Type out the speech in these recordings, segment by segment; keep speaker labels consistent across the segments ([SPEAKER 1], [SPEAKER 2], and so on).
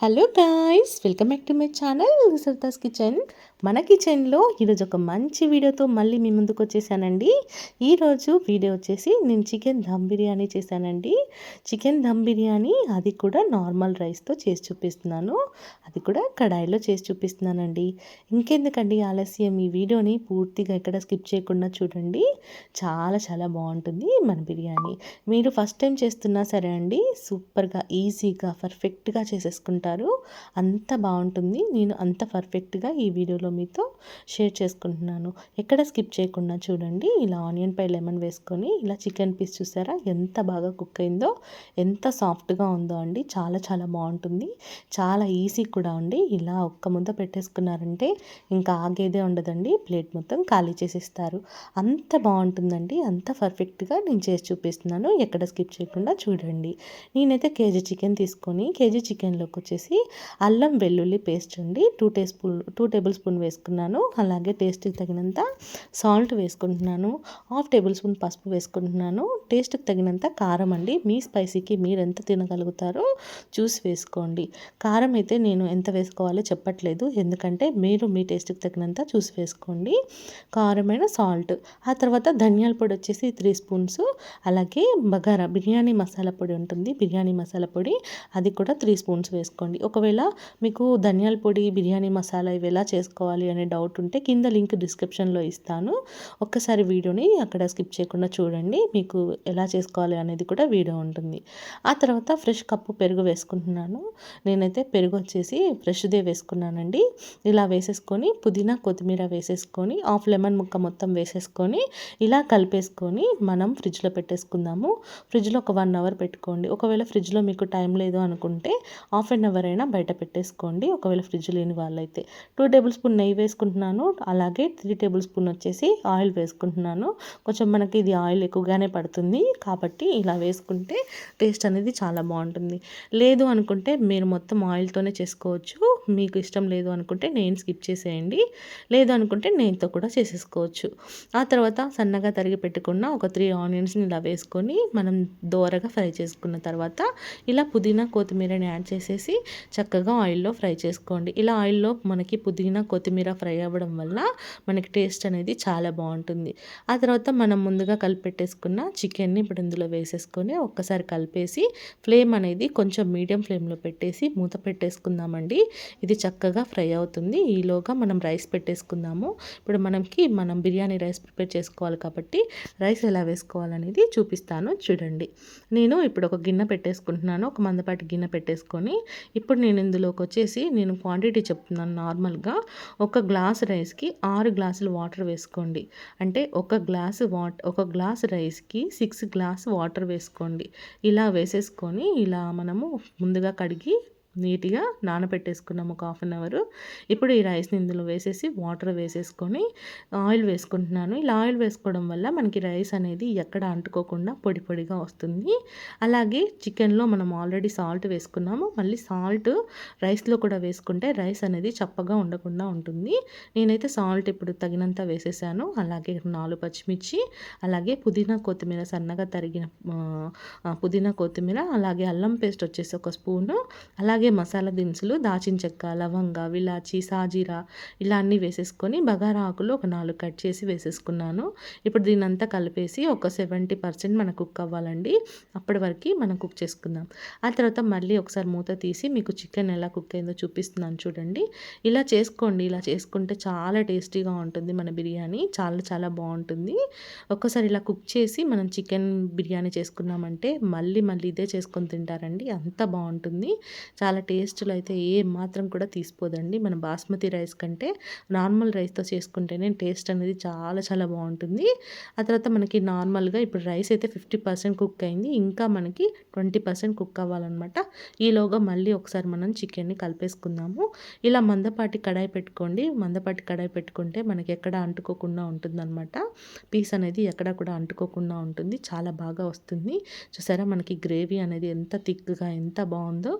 [SPEAKER 1] Hello guys welcome back to my channel Sardas kitchen మన కిచెన్లో ఈరోజు ఒక మంచి వీడియోతో మళ్ళీ మీ ముందుకు వచ్చేసానండి. ఈరోజు వీడియో వచ్చేసి నేను చికెన్ దమ్ బిర్యానీ చేశానండి. చికెన్ దమ్ బిర్యానీ అది కూడా నార్మల్ రైస్తో చేసి చూపిస్తున్నాను. అది కూడా కడాయిలో చేసి చూపిస్తున్నానండి. ఇంకెందుకండి ఆలస్యం ఈ వీడియోని పూర్తిగా ఎక్కడ స్కిప్ చేయకుండా చూడండి. చాలా చాలా బాగుంటుంది మన బిర్యానీ. మీరు ఫస్ట్ టైం చేస్తున్నా సరే అండి సూపర్గా ఈజీగా పర్ఫెక్ట్గా చేసేసుకుంటారు. అంత బాగుంటుంది. నేను అంత పర్ఫెక్ట్గా ఈ వీడియోలో మీతో షేర్ చేసుకుంటున్నాను. ఎక్కడ స్కిప్ చేయకుండా చూడండి. ఇలా ఆనియన్ పై లెమన్ వేసుకొని ఇలా చికెన్ పీస్ చూసారా? ఎంత బాగా కుక్ అయిందో ఎంత సాఫ్ట్గా ఉందో అండి. చాలా చాలా బాగుంటుంది. చాలా ఈజీ కూడా ఉంది ఇలా ఒక్క ముద్ద పెట్టేసుకున్నారంటే ఇంకా ఆగేదే ఉండదండి. ప్లేట్ మొత్తం ఖాళీ చేసేస్తారు. అంత బాగుంటుందండి. అంత పర్ఫెక్ట్గా నేను చేసి చూపిస్తున్నాను. ఎక్కడ స్కిప్ చేయకుండా చూడండి. నేనైతే కేజీ చికెన్ తీసుకొని కేజీ చికెన్లోకి వచ్చేసి అల్లం వెల్లుల్లి పేస్ట్ అండి. Two teaspoon two tablespoon spoon వేసుకున్నాను. అలాగే టేస్ట్కి తగినంత సాల్ట్ వేసుకుంటున్నాను. హాఫ్ టేబుల్ స్పూన్ పసుపు వేసుకుంటున్నాను. టేస్ట్కి తగినంత కారం అండి. మీ స్పైసీకి మీరు ఎంత తినగలుగుతారో చూసి వేసుకోండి. కారం అయితే నేను ఎంత వేసుకోవాలో చెప్పట్లేదు. ఎందుకంటే మీరు మీ టేస్ట్కి తగినంత చూసి వేసుకోండి. కారమైన సాల్ట్ ఆ తర్వాత ధనియాల పొడి వచ్చేసి త్రీ స్పూన్స్ అలాగే బగారా బిర్యానీ మసాలా పొడి ఉంటుంది. బిర్యానీ మసాలా పొడి అది కూడా త్రీ స్పూన్స్ వేసుకోండి. ఒకవేళ మీకు ధనియాల పొడి బిర్యానీ మసాలా ఇవి ఎలా చేసుకోవాలి చేసుకోవాలి అనే డౌట్ ఉంటే కింద లింక్ డిస్క్రిప్షన్లో ఇస్తాను. ఒక్కసారి వీడియోని అక్కడ స్కిప్ చేయకుండా చూడండి. మీకు ఎలా చేసుకోవాలి అనేది కూడా వీడియో ఉంటుంది. ఆ తర్వాత ఫ్రెష్ కప్పు పెరుగు వేసుకుంటున్నాను. నేనైతే పెరుగు వచ్చేసి ఫ్రెష్దే వేసుకున్నానండి. ఇలా వేసేసుకొని పుదీనా కొత్తిమీర వేసేసుకొని హాఫ్ లెమన్ ముక్క మొత్తం వేసేసుకొని ఇలా కలిపేసుకొని మనం ఫ్రిడ్జ్లో పెట్టేసుకుందాము. ఫ్రిడ్జ్లో ఒక వన్ అవర్ పెట్టుకోండి. ఒకవేళ ఫ్రిడ్జ్లో మీకు టైం లేదు అనుకుంటే హాఫ్ అన్ అవర్ ఎవరైనా బయట పెట్టేసుకోండి. ఒకవేళ ఫ్రిడ్జ్ లేని వాళ్ళైతే టూ టేబుల్ స్పూన్ నెయ్యి వేసుకుంటున్నాను. అలాగే త్రీ టేబుల్ స్పూన్ వచ్చేసి ఆయిల్ వేసుకుంటున్నాను. కొంచెం మనకి ఇది ఆయిల్ ఎక్కువగానే పడుతుంది. కాబట్టి ఇలా వేసుకుంటే టేస్ట్ అనేది చాలా బాగుంటుంది. లేదు అనుకుంటే మీరు మొత్తం ఆయిల్తోనే చేసుకోవచ్చు. మీకు ఇష్టం లేదు అనుకుంటే నేను స్కిప్ చేసేయండి. లేదు అనుకుంటే నేనుతో కూడా చేసేసుకోవచ్చు. ఆ తర్వాత సన్నగా తరిగి పెట్టుకున్న ఒక త్రీ ఆనియన్స్ని ఇలా వేసుకొని మనం దోరగా ఫ్రై చేసుకున్న తర్వాత ఇలా పుదీనా కొత్తిమీరని యాడ్ చేసేసి చక్కగా ఆయిల్లో ఫ్రై చేసుకోండి. ఇలా ఆయిల్లో మనకి పుదీనా కొత్తిమీర ఫ్రై అవ్వడం వల్ల మనకి టేస్ట్ అనేది చాలా బాగుంటుంది. ఆ తర్వాత మనం ముందుగా కలిపెట్టేసుకున్న చికెన్ని ఇప్పుడు ఇందులో వేసేసుకొని ఒక్కసారి కలిపేసి ఫ్లేమ్ అనేది కొంచెం మీడియం ఫ్లేమ్లో పెట్టేసి మూత పెట్టేసుకుందామండి. ఇది చక్కగా ఫ్రై అవుతుంది. ఈలోగా మనం రైస్ పెట్టేసుకుందాము. ఇప్పుడు మనకి మనం బిర్యానీ రైస్ ప్రిపేర్ చేసుకోవాలి కాబట్టి రైస్ ఎలా వేసుకోవాలనేది చూపిస్తాను. చూడండి. నేను ఇప్పుడు ఒక గిన్నె పెట్టేసుకుంటున్నాను. ఒక మందపాటి గిన్నె పెట్టేసుకొని ఇప్పుడు నేను ఇందులోకి వచ్చేసి నేను క్వాంటిటీ చెప్తున్నాను నార్మల్గా. ఒక గ్లాస్ రైస్కి ఆరు గ్లాసులు వాటర్ వేసుకోండి. అంటే ఒక గ్లాసు వాట్ ఒక గ్లాస్ రైస్కి సిక్స్ గ్లాస్ వాటర్ వేసుకోండి. ఇలా వేసేసుకొని ఇలా మనము ముందుగా కడిగి నీట్గా నానబెట్టేసుకున్నాము ఒక హాఫ్ అన్ అవర్. ఇప్పుడు ఈ రైస్ని ఇందులో వేసేసి వాటర్ వేసేసుకొని ఆయిల్ వేసుకుంటున్నాను. ఇలా ఆయిల్ వేసుకోవడం వల్ల మనకి రైస్ అనేది ఎక్కడ అంటుకోకుండా పొడి పొడిగా వస్తుంది. అలాగే చికెన్లో మనం ఆల్రెడీ సాల్ట్ వేసుకున్నాము. మళ్ళీ సాల్ట్ రైస్లో కూడా వేసుకుంటే రైస్ అనేది చప్పగా ఉండకుండా ఉంటుంది. నేనైతే సాల్ట్ ఇప్పుడు తగినంత వేసేసాను. అలాగే నాలుగు పచ్చిమిర్చి అలాగే పుదీనా కొత్తిమీర సన్నగా తరిగిన పుదీనా కొత్తిమీర అలాగే అల్లం పేస్ట్ వచ్చేసి ఒక స్పూను అలాగే అలాగే మసాలా దినుసులు దాచిన చెక్క లవంగ విలాచి సాజీరా ఇలా అన్నీ వేసేసుకొని బగారా ఆకులు ఒక నాలుగు కట్ చేసి వేసేసుకున్నాను. ఇప్పుడు దీనంతా కలిపేసి ఒక సెవెంటీ పర్సెంట్ మనకు కుక్ అవ్వాలండి. అప్పటి వరకు మనం కుక్ చేసుకుందాం. ఆ తర్వాత మళ్ళీ ఒకసారి మూత తీసి మీకు చికెన్ ఎలా కుక్ అయిందో చూపిస్తున్నాను చూడండి. ఇలా చేసుకోండి ఇలా చేసుకుంటే చాలా టేస్టీగా ఉంటుంది మన బిర్యానీ. చాలా చాలా బాగుంటుంది. ఒక్కసారి ఇలా కుక్ చేసి మనం చికెన్ బిర్యానీ చేసుకున్నామంటే మళ్ళీ మళ్ళీ ఇదే చేసుకొని తింటారండి. అంత బాగుంటుంది. చాలా చాలా టేస్ట్లో అయితే ఏ మాత్రం కూడా తీసిపోదండి. మన బాస్మతి రైస్ కంటే నార్మల్ రైస్తో చేసుకుంటేనే టేస్ట్ అనేది చాలా చాలా బాగుంటుంది. ఆ తర్వాత మనకి నార్మల్గా ఇప్పుడు రైస్ అయితే ఫిఫ్టీ పర్సెంట్ కుక్ అయింది. ఇంకా మనకి ట్వంటీ పర్సెంట్ కుక్ అవ్వాలన్నమాట. ఈలోగా మళ్ళీ ఒకసారి మనం చికెన్ని కలిపేసుకుందాము. ఇలా మందపాటి కడాయి పెట్టుకోండి. మందపాటి కడాయి పెట్టుకుంటే మనకి ఎక్కడ అంటుకోకుండా ఉంటుందన్నమాట. పీస్ అనేది ఎక్కడ కూడా అంటుకోకుండా ఉంటుంది. చాలా బాగా వస్తుంది. చూసారా? మనకి గ్రేవీ అనేది ఎంత థిక్గా ఎంత బాగుందో.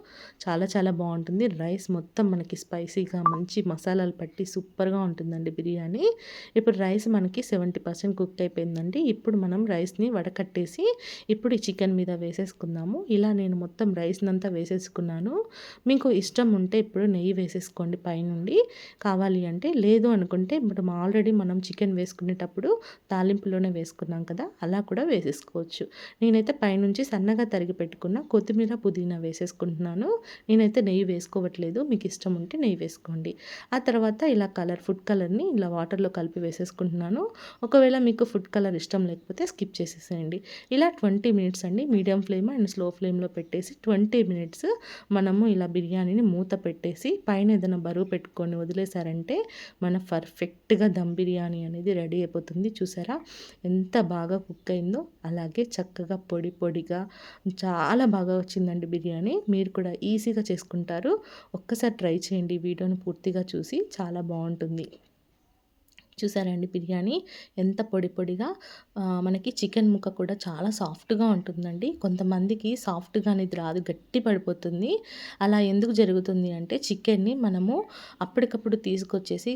[SPEAKER 1] చాలా చాలా చాలా బాగుంటుంది. రైస్ మొత్తం మనకి స్పైసీగా మంచి మసాలాలు పట్టి సూపర్గా ఉంటుందండి బిర్యానీ. ఇప్పుడు రైస్ మనకి సెవెంటీ పర్సెంట్ కుక్ అయిపోయిందండి. ఇప్పుడు మనం రైస్ని వడకట్టేసి ఇప్పుడు ఈ చికెన్ మీద వేసేసుకుందాము. ఇలా నేను మొత్తం రైస్ని అంతా వేసేసుకున్నాను. మీకు ఇష్టం ఉంటే ఇప్పుడు నెయ్యి వేసేసుకోండి పైనుండి. కావాలి అంటే లేదు అనుకుంటే ఇప్పుడు ఆల్రెడీ మనం చికెన్ వేసుకునేటప్పుడు తాలింపులోనే వేసుకున్నాం కదా అలా కూడా వేసేసుకోవచ్చు. నేనైతే పైనుంచి సన్నగా తరిగి పెట్టుకున్న కొత్తిమీర పుదీనా వేసేసుకుంటున్నాను. నేనైతే నెయ్యి వేసుకోవట్లేదు మీకు ఇష్టం ఉంటే నెయ్యి వేసుకోండి. ఆ తర్వాత ఇలా కలర్ ఫుడ్ కలర్ని ఇలా వాటర్లో కలిపి వేసేసుకుంటున్నాను. ఒకవేళ మీకు ఫుడ్ కలర్ ఇష్టం లేకపోతే స్కిప్ చేసేసేయండి. ఇలా ట్వంటీ మినిట్స్ అండి మీడియం ఫ్లేమ్ అండ్ స్లో ఫ్లేమ్లో పెట్టేసి ట్వంటీ మినిట్స్ మనము ఇలా బిర్యానీని మూత పెట్టేసి పైన ఏదైనా బరువు పెట్టుకొని వదిలేసారంటే మన పర్ఫెక్ట్గా దమ్ బిర్యానీ అనేది రెడీ అయిపోతుంది. చూసారా? ఎంత బాగా కుక్ అయిందో అలాగే చక్కగా పొడి పొడిగా చాలా బాగా వచ్చిందండి బిర్యానీ. మీరు కూడా ఈజీగా చేసుకుంటారు. ఒక్కసారి ట్రై చేయండి. వీడియోని పూర్తిగా చూసి చాలా బాగుంటుంది. చూసారండి బిర్యానీ? ఎంత పొడి పొడిగా మనకి చికెన్ ముక్క కూడా చాలా సాఫ్ట్గా ఉంటుందండి. కొంతమందికి సాఫ్ట్గా అనేది రాదు గట్టి పడిపోతుంది. అలా ఎందుకు జరుగుతుంది అంటే చికెన్ని మనము అప్పటికప్పుడు తీసుకొచ్చేసి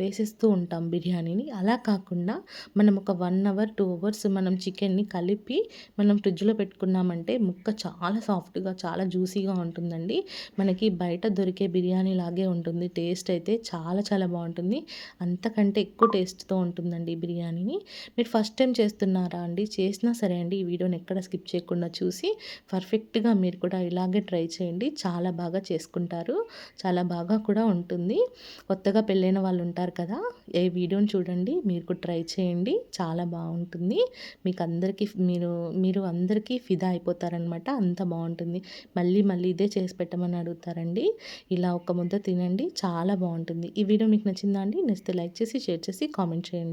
[SPEAKER 1] వేసేస్తూ ఉంటాం బిర్యానీని. అలా కాకుండా మనం ఒక వన్ అవర్ టూ అవర్స్ మనం చికెన్ని కలిపి మనం ఫ్రిడ్జ్లో పెట్టుకున్నామంటే ముక్క చాలా సాఫ్ట్గా చాలా జ్యూసీగా ఉంటుందండి. మనకి బయట దొరికే బిర్యానీ లాగే ఉంటుంది. టేస్ట్ అయితే చాలా చాలా బాగుంటుంది. అంతకంటే ఎక్కువ టేస్ట్తో ఉంటుందండి బిర్యానీని. మీరు ఫస్ట్ టైం చేస్తున్నారా అండి? చేసినా సరే అండి ఈ వీడియోని ఎక్కడ స్కిప్ చేయకుండా చూసి పర్ఫెక్ట్గా మీరు కూడా ఇలాగే ట్రై చేయండి. చాలా బాగా చేసుకుంటారు. చాలా బాగా కూడా ఉంటుంది. కొత్తగా పెళ్ళైన వాళ్ళు ఉంటారు కదా ఏ వీడియోని చూడండి మీరు కూడా ట్రై చేయండి. చాలా బాగుంటుంది. మీకు అందరికీ మీరు మీరు అందరికీ ఫిదా అయిపోతారనమాట. అంత బాగుంటుంది. మళ్ళీ మళ్ళీ ఇదే చేసి పెట్టమని అడుగుతారండి. ఇలా ఒక ముద్ద తినండి చాలా బాగుంటుంది. ఈ వీడియో మీకు నచ్చిందా అండి? నచ్చితే లైక్ చేసి షేర్ చేసి కామెంట్ చేయండి.